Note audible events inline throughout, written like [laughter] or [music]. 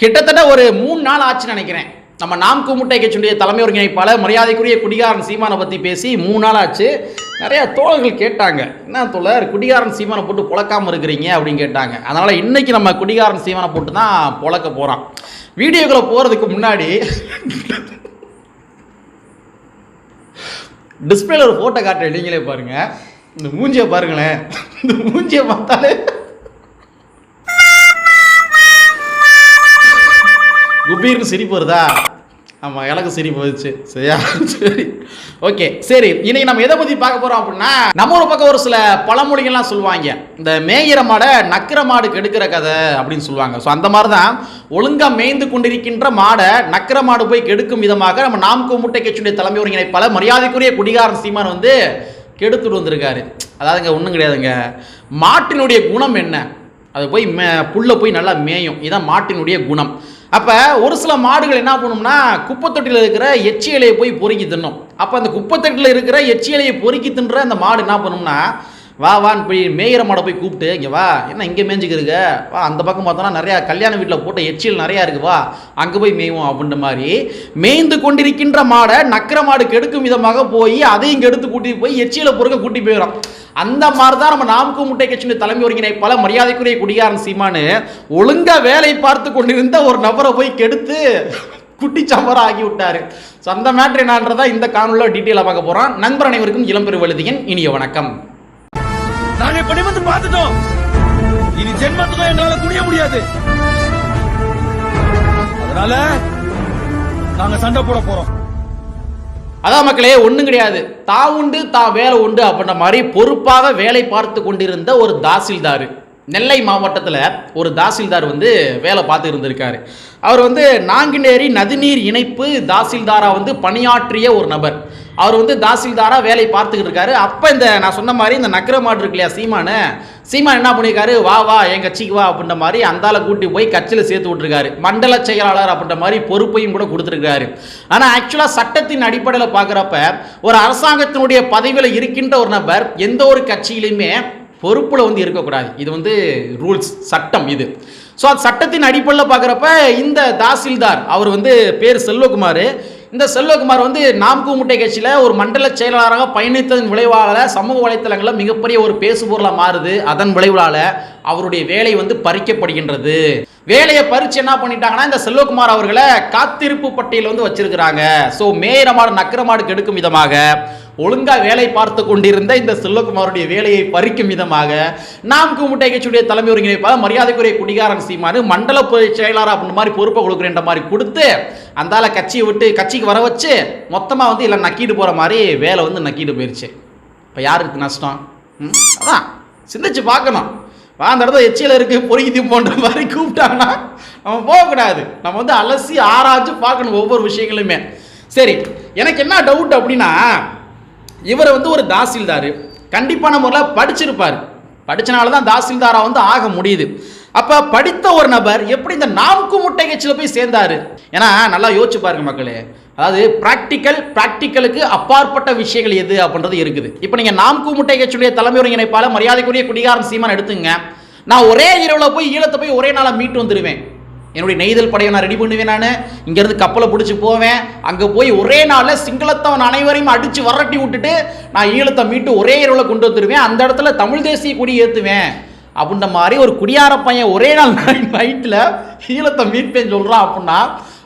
கிட்டத்தட்ட ஒரு மூணு நாள் ஆச்சுன்னு நினைக்கிறேன். நம்ம நாம் கூமுட்டை கட்சியுடைய தலைமை ஒருங்கிணைப்பாளர் மரியாதைக்குரிய குடிகாரன் சீமானை பற்றி பேசி மூணு நாள் ஆச்சு. நிறைய தோழர்கள் கேட்டாங்க என்ன தோழர் குடிகாரன் சீமானை போட்டு புழக்காம இருக்கிறீங்க? அப்படின்னு கேட்டாங்க. அதனால் இன்றைக்கி நம்ம குடிகாரன் சீமானை போட்டு தான் புழக்க போகிறோம் வீடியோக்குள்ளே போகிறதுக்கு முன்னாடி டிஸ்பிளேல ஒரு ஃபோட்டோ காட்டுறேன். நீங்களே பாருங்கள் இந்த மூஞ்சியை பாருங்களேன். இந்த மூஞ்சியை பார்த்தாலே குபீர்னு சிரிப்பு வருதா? ஆமாம் எனக்கு சிரிப்பு வந்துச்சு. சரியா? சரி. ஓகே சரி. இன்னைக்கு நம்ம எதை பற்றி பார்க்க போகிறோம் அப்படின்னா நம்ம ஒரு பக்கம் ஒரு சில பழமொழிகள்லாம் சொல்லுவாங்க. இந்த மேயிற மாடை நக்கிற மாடு கெடுக்கிற கதை அப்படின்னு சொல்லுவாங்க. ஸோ அந்த மாதிரி தான் ஒழுங்காக மேய்ந்து கொண்டிருக்கின்ற மாடை நக்கிற மாடு போய் கெடுக்கும் விதமாக நம்ம நாம் முட்டை கட்சியுடைய தலைமை ஒருங்கிணைப்பாளர் மரியாதைக்குரிய குடிகாரன் சீமான் வந்து கெடுத்துட்டு வந்திருக்காரு. அதாவதுங்க ஒன்றும் கிடையாதுங்க. மாட்டினுடைய குணம் என்ன? அது போய் மே புல்லை போய் நல்லா மேயும். இதுதான் மாட்டினுடைய குணம். அப்போ ஒரு சில மாடுகள் என்ன பண்ணும்னா குப்பைத்தொட்டியில் இருக்கிற எச்சி இலையை போய் பொறுக்கி தின்னும். அப்போ அந்த குப்பைத்தொட்டியில் இருக்கிற எச்சி இலையை பொறுக்கி தின்ற அந்த மாடு என்ன பண்ணும்னா வா வான்னு போய் மேயிற மாடை போய் கூப்பிட்டு இங்கே வா என்ன இங்கே மேய்ஞ்சிக்கிறீங்க வா அந்த பக்கம் பார்த்தோன்னா நிறையா கல்யாண வீட்டில் போட்ட எச்சில் நிறையா இருக்கு வா அங்கே போய் மேய்வோம் அப்படின்ற மாதிரி. மேய்ந்து கொண்டிருக்கின்ற மாடை நக்கிற மாடு கெடுக்கும் விதமாக போய் அதையும் கெடுத்து கூட்டிகிட்டு போய் எச்சியில் பொறுக்க கூட்டி போயிடும். அந்த மாதிரி தான் நம்ம நாம்கு முட்டை கட்சியின் தலைமை ஒருங்கிணைப்பாளர் மரியாதைக்குரிய குடியாரன் சீமானு ஒழுங்கா வேலை பார்த்து கொண்டிருந்த ஒரு நபரை போய் கெடுத்து குட்டி சம்பரம் ஆகி விட்டாரு. ஸோ அந்த மேட்ரு என்னன்றதா இந்த காணொலியில் டீட்டெயிலாக பார்க்க போகிறோம் நண்பர் அனைவருக்கும் இளம்பெரு வழுதியின் இனிய வணக்கம். நாங்கள் இப்படி வந்து பார்த்துட்டோம். இனி ஜென்மத்துக்கும் என்னால் துணிய முடியாது. அதனால நாங்க சண்டை போட போறோம். அதான் மக்களே ஒன்றும் கிடையாது. தா உண்டு தா வேலை உண்டு அப்படின்ற மாதிரி பொறுப்பாக வேலை பார்த்து கொண்டிருந்த ஒரு தாசில்தார். நெல்லை மாவட்டத்தில் ஒரு தாசில்தார் வந்து வேலை பார்த்து இருந்திருக்காரு. அவர் வந்து நாங்குநேரி நதிநீர் இணைப்பு தாசில்தாராக வந்து பணியாற்றிய ஒரு நபர். அவர் வந்து தாசில்தாராக வேலை பார்த்துக்கிட்டு இருக்காரு. அப்போ இந்த நான் சொன்ன மாதிரி இந்த நக்கரமாடு இருக்கு இல்லையா சீமானு சீமான் என்ன பண்ணியிருக்காரு வா வா என் கட்சிக்கு வா அப்படின்ற மாதிரி அந்தால கூட்டி போய் கட்சியில் சேர்த்து விட்டுருக்காரு. மண்டல செயலாளர் அப்படின்ற மாதிரி பொறுப்பையும் கூட கொடுத்துருக்காரு ஆனால் ஆக்சுவலாக சட்டத்தின் அடிப்படையில் பார்க்குறப்ப ஒரு அரசாங்கத்தினுடைய பதவியில் இருக்கின்ற ஒரு நபர் எந்த ஒரு கட்சியிலையுமே பொறுப்பில் வந்து இருக்கக்கூடாது. இது வந்து ரூல்ஸ் சட்டம் இது. ஸோ அது சட்டத்தின் அடிப்படையில் பார்க்குறப்ப இந்த தாசில்தார் அவர் வந்து பேர் செல்வகுமார். இந்த செல்வகுமார் வந்து நாம் கூமுட்டை கட்சியில் ஒரு மண்டல செயலாளராக பயணித்ததன் விளைவாக சமூக வலைத்தளங்களில் மிகப்பெரிய ஒரு பேசுபொருளாக மாறுது அதன் விளைவால் அவருடைய வேலை வந்து பறிக்கப்படுகின்றது. வேலையை பறித்து என்ன பண்ணிட்டாங்கன்னா இந்த செல்வகுமார் அவர்களை காத்திருப்பு பட்டியல் வந்து வச்சிருக்கிறாங்க. ஸோ மேயரமாடு நக்கரமாடு கெடுக்கும் விதமாக ஒழுங்காக வேலை பார்த்து கொண்டிருந்த இந்த செல்வகுமாருடைய வேலையை பறிக்கும் விதமாக நாம் கூமுட்டை கட்சியுடைய தலைமை ஒருங்கிணைப்பாக மரியாதைக்குரிய குடிகாரன் சீமானு மண்டல செயலாளர் அப்படின்ற மாதிரி பொறுப்பை கொடுக்குறேன்ற மாதிரி கொடுத்து அந்தால கட்சியை விட்டு கட்சிக்கு வர வச்சு மொத்தமாக வந்து இல்லை நக்கிட்டு போகிற மாதிரி வேலை வந்து நக்கிட்டு போயிடுச்சு இப்போ யாருக்கு நஷ்டம்? ம்? அதான். சிந்திச்சு பார்க்கணும். வா அந்த இடத்துல எச்சியில் இருக்கு பொறுக்கி போன்ற மாதிரி கூப்பிட்டாங்கன்னா நம்ம போகக்கூடாது. நம்ம வந்து அலசி ஆராய்ச்சி பார்க்கணும் ஒவ்வொரு விஷயங்களுமே. சரி எனக்கு என்ன டவுட் அப்படின்னா இவர் வந்து ஒரு தாசில்தார். கண்டிப்பான முறையில் படிச்சிருப்பார். படித்தனால தான் தாசில்தாரா வந்து ஆக முடியுது. அப்போ படித்த ஒரு நபர் எப்படி இந்த நாம்கு முட்டை கட்சியில் போய் சேர்ந்தார்? ஏன்னா நல்லா யோசிச்சு பாருங்க மக்களே. அதாவது ப்ராக்டிக்கல் ப்ராக்டிக்கலுக்கு அப்பாற்பட்ட விஷயங்கள் எது அப்படின்றது இருக்குது. இப்போ நீங்கள் நாம்கு முட்டை கட்சியுடைய தலைமை ஒருங்கிணைப்பாளர் மரியாதைக்குரிய குடிகாரன் சீமான் எடுத்துங்க. நான் ஒரே இரவில் போய் ஈழத்தை போய் ஒரே நாளாக மீட்டு வந்துடுவேன் என்னுடைய நெய்தல் படையை நான் ரெடி பண்ணுவேன் நான். இங்கேருந்து கப்பலை பிடிச்சி போவேன். அங்கே போய் ஒரே நாளில் சிங்களத்தவன் அனைவரையும் அடித்து வரட்டி விட்டுட்டு நான் ஈழத்தை மீட்டு ஒரே இரவில் கொண்டு வந்துடுவேன் அந்த இடத்துல தமிழ் தேசிய கொடி ஏற்றுவேன் அப்படின்ற மாதிரி ஒரு குடியார பையன் ஒரே நாள் [laughs] நைட்டில் ஈழத்தை மீட்பேன்னு சொல்கிறான் அப்படின்னா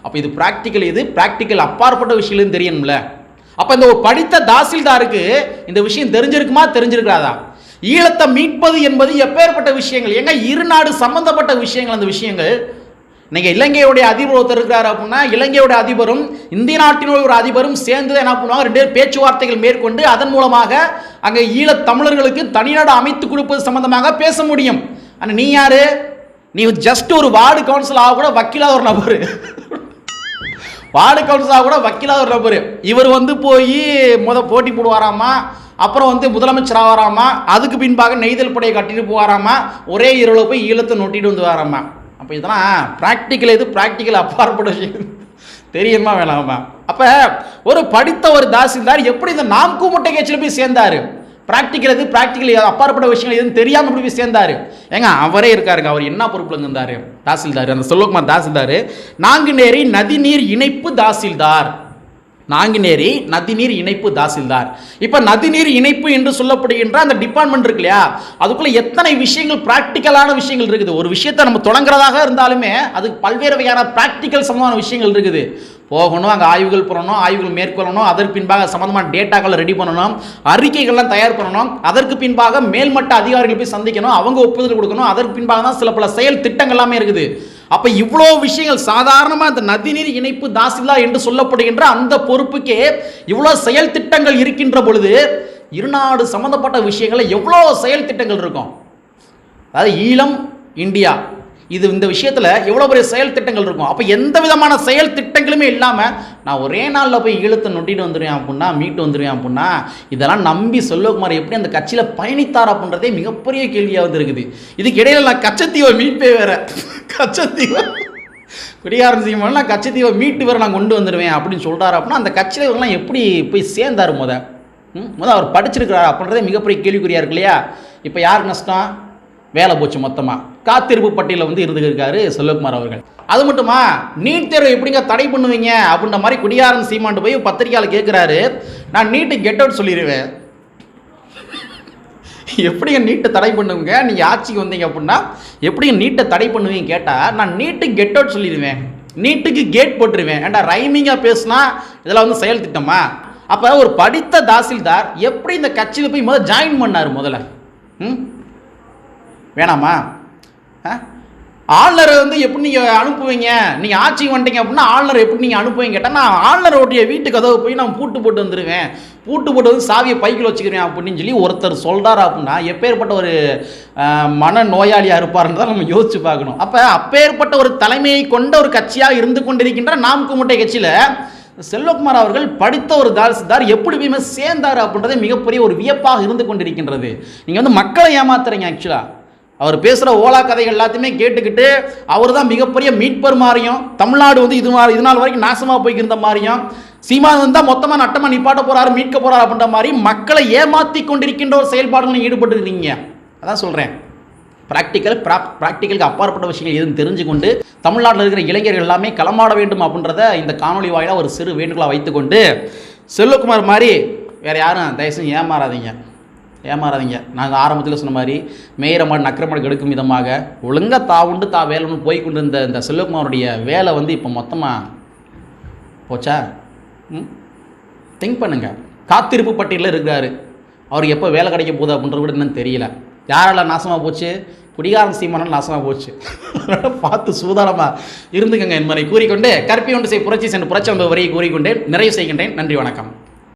அப்போ இது ப்ராக்டிக்கல் இது ப்ராக்டிக்கல் அப்பாற்பட்ட விஷயம்னு தெரியணும்ல அப்போ இந்த ஒரு படித்த தாசில்தாருக்கு இந்த விஷயம் தெரிஞ்சிருக்குமா? தெரிஞ்சிருக்காதா? ஈழத்தை மீட்பது என்பது எப்பேற்பட்ட விஷயங்கள்? எங்க இரு நாடு சம்பந்தப்பட்ட விஷயங்கள் அந்த விஷயங்கள்? நீங்கள் இலங்கையுடைய அதிபர் ஒருத்தர் இருக்கிறார் அப்படின்னா இலங்கையோட அதிபரும் இந்திய நாட்டினுடைய ஒரு அதிபரும் சேர்ந்து என்ன பண்ணுவாங்க? ரெண்டு பேர் பேச்சுவார்த்தைகள் மேற்கொண்டு அதன் மூலமாக அங்கே ஈழத் தமிழர்களுக்கு தனிநாடு அமைத்து கொடுப்பது சம்பந்தமாக பேச முடியும். ஆனால் நீ யாரு? நீ ஜஸ்ட் ஒரு வார்டு கவுன்சில் ஆக கூட வக்கீலாக ஒரு நபர். வார்டு கவுன்சிலாக கூட வக்கீலாக ஒரு நபர். இவர் வந்து போய் முத போட்டி போடுவாராமா? அப்புறம் வந்து முதலமைச்சர் ஆவாராமா? அதுக்கு பின்பாக நெய்தல் படையை கட்டிட்டு போவாராமா? ஒரே இரவில் போய் ஈழத்தை நொட்டிட்டு வந்து வராமா அப்போ இதெல்லாம் ப்ராக்டிக்கல் எது? ப்ராக்டிக்கல் அப்பாற்பட விஷயம் தெரியுமா வேணாமா? அப்போ ஒரு படித்த ஒரு தாசில்தார் எப்படி இந்த நாம் முட்டை கட்சியில் போய் சேர்ந்தார்? ப்ராக்டிக்கல் எது? ப்ராக்டிக்கல் அப்பாற்பட்ட விஷயங்கள் எதுவும் தெரியாமல் இப்படி போய் சேர்ந்தார்? ஏங்க அவரே இருக்காருங்க. அவர் என்ன பொறுப்பில் இருந்தார் தாசில்தார் அந்த செல்வகுமார் தாசில்தார். நாங்குநேரி நதிநீர் இணைப்பு தாசில்தார். நாங்குநேரி நதிநீர் இணைப்பு தாசில்தார். இப்போ நதிநீர் இணைப்பு என்று சொல்லப்படுகின்ற அந்த டிபார்ட்மெண்ட் இருக்கு இல்லையா? அதுக்குள்ள எத்தனை விஷயங்கள் ப்ராக்டிக்கலான விஷயங்கள் இருக்குது? ஒரு விஷயத்தை நம்ம தொடங்குறதாக இருந்தாலுமே அதுக்கு பல்வேறு வகையான ப்ராக்டிக்கல் சம்பந்தமான விஷயங்கள் இருக்குது. போகணும் அங்கே ஆய்வுகள் பண்ணணும் ஆய்வுகள் மேற்கொள்ளணும் அதற்கு பின்பாக சம்மந்தமான டேட்டாக்களை ரெடி பண்ணணும் அறிக்கைகள்லாம் தயார் பண்ணணும் அதற்கு பின்பாக மேல்மட்ட அதிகாரிகள் போய் சந்திக்கணும் அவங்க ஒப்புதல் கொடுக்கணும் அதற்கு பின்பாக தான் சில பல செயல் திட்டங்கள் எல்லாமே இருக்குது. அப்ப இவ்வளோ விஷயங்கள் சாதாரணமா அந்த நதிநீர் இணைப்பு தாசில்லா என்று சொல்லப்படுகின்ற அந்த பொறுப்புக்கே இவ்வளோ செயல் திட்டங்கள் இருக்கின்ற பொழுது இருநாடு சம்பந்தப்பட்ட விஷயங்களில் எவ்வளோ செயல் திட்டங்கள் இருக்கும்? அதாவது ஈழம் இந்தியா. இது இந்த விஷயத்தில் எவ்வளோ பெரிய செயல் திட்டங்கள் இருக்கும். அப்போ எந்த விதமான செயல் திட்டங்களுமே இல்லாமல் நான் ஒரே நாளில் போய் ஈழத்தை நொட்டிட்டு வந்துடுவேன் அப்படின்னா மீட்டு வந்துடுவேன் அப்படின்னா இதெல்லாம் நம்பி செல்வகுமார் எப்படி அந்த கட்சியில் பயணித்தார் அப்படின்றதே மிகப்பெரிய கேள்வியாக வந்துருக்குது இதுக்கு இடையில நான் கச்சத்தீவை மீட்பே வேற. கச்சத்தீவை. குடியாரன் சீமான் நான் கச்சத்தீவை மீட்டு வேற நான் கொண்டு வந்துடுவேன் அப்படின்னு சொல்கிறாரு அப்படின்னா அந்த கட்சியில் இவங்கெல்லாம் எப்படி போய் சேர்ந்தார் முத? முதல் அவர் படிச்சிருக்கிறார் அப்படின்றதே மிகப்பெரிய கேள்விக்குறியா இருக்கு இல்லையா? இப்போ யார் நஷ்டம்? வேலை போச்சு மொத்தமாக காத்திருப்பு பட்டியலில் வந்து இருந்துருக்காரு செல்வகுமார் அவர்கள். அது மட்டுமா? நீட் தேர்வு எப்படிங்க தடை பண்ணுவீங்க? அப்படின்ற மாதிரி குடியாரன் சீமாண்டு போய் பத்திரிக்கையாளர் கேட்குறாரு நான் நீட்டு கெட் அவுட் சொல்லிடுவேன் எப்படிங்க நீட்டை தடை பண்ணுவீங்க? நீங்கள் ஆட்சிக்கு வந்தீங்க அப்படின்னா எப்படிங்க நீட்டை தடை பண்ணுவீங்க கேட்டால் நான் நீட்டு கெட் அவுட் சொல்லிடுவேன் நீட்டுக்கு கேட் போட்டுருவேன். ஏன்டா ரைமிங்காக பேசுனா இதெல்லாம் வந்து செயல் திட்டமா? அப்போ ஒரு படித்த தாசில்தார் எப்படி இந்த கட்சியில் போய் முதல்ல ஜாயின் பண்ணார் முதல்ல? ம்? வேணாமா? ஆளுநரை வந்து எப்படி நீங்கள் அனுப்புவீங்க? நீங்கள் ஆட்சிக்கு வந்துட்டீங்க அப்படின்னா ஆளுநர் எப்படி நீங்கள் அனுப்புவீங்க கேட்டால் நான் ஆளுநருடைய வீட்டு கதவை போய் நான் பூட்டு போட்டு வந்துடுவேன் பூட்டு போட்டு வந்து சாவியை பைக்கில் வச்சுக்கிறேன் அப்படின்னு சொல்லி ஒருத்தர் சொல்கிறார் அப்படின்னா எப்பேற்பட்ட ஒரு மன நோயாளியாக இருப்பாருன்னு தான் நம்ம யோசிச்சு பார்க்கணும். அப்போ அப்பேற்பட்ட ஒரு தலைமையை கொண்ட ஒரு கட்சியாக இருந்து கொண்டிருக்கின்ற நாம் குமுட்டை கட்சியில் செல்வகுமார் அவர்கள் படித்த ஒரு தாசில்தார் எப்படி போய் சேர்ந்தார் அப்படின்றதே மிகப்பெரிய ஒரு வியப்பாக இருந்து கொண்டிருக்கின்றது. நீங்கள் வந்து மக்களை ஏமாத்துறீங்க ஆக்சுவலாக அவர் பேசுகிற ஓலா கதைகள் எல்லாத்தையுமே கேட்டுக்கிட்டு அவர் தான் மிகப்பெரிய மீட்பர் மாதிரியும் தமிழ்நாடு வந்து இது மாதிரி இது நாள் வரைக்கும் நாசமாக போய்க்கிருந்த மாதிரியும் சீமான் வந்தால் மொத்தமாக நட்டமாக நிப்பாட்ட போகிறாரு மீட்க போகிறார் அப்படின்ற மாதிரி மக்களை ஏமாற்றி கொண்டிருக்கின்ற ஒரு செயல்பாடுகளில் ஈடுபட்டுருக்கீங்க அதான் சொல்கிறேன் ப்ராக்டிக்கல் ப்ரா ப்ராக்டிக்கலுக்கு அப்பாற்பட்ட விஷயங்கள் எதுவும் தெரிஞ்சு கொண்டு தமிழ்நாட்டில் இருக்கிற இளைஞர்கள் எல்லாமே களமாட வேண்டும் அப்படின்றத இந்த காணொலி வாயிலாக ஒரு சிறு வேண்டுகோளாக வைத்துக்கொண்டு செல்வகுமார் மாதிரி வேறு யாரும் தயவுசெய்து ஏமாறாதீங்க. ஏமாறாதீங்க. நாங்கள் ஆரம்பத்தில் சொன்ன மாதிரி மேயர மாடு நக்கர மாடு எடுக்கும் விதமாக ஒழுங்காக தா உண்டு தா வேலைன்னு போய் கொண்டிருந்த இந்த செல்வகுமாருடைய வேலை வந்து இப்போ மொத்தமாக போச்சா? ம்? திங்க் பண்ணுங்கள் காத்திருப்பு பட்டியலில் இருக்கிறாரு. அவருக்கு எப்போ வேலை கிடைக்க போகுது அப்படின்றது கூட என்னன்னு தெரியல. யாரால நாசமாக போச்சு? குடிகாரன் சீமானால் நாசமாக போச்சு. பார்த்து சூதாரமாக இருந்துக்கங்க என்பதை கூறிக்கொண்டு கற்பி ஒன்று செய் புரட்சி சென்று புரட்சி வரையை கூறிக்கொண்டேன். நிறைவு செய்கின்றேன். நன்றி வணக்கம்.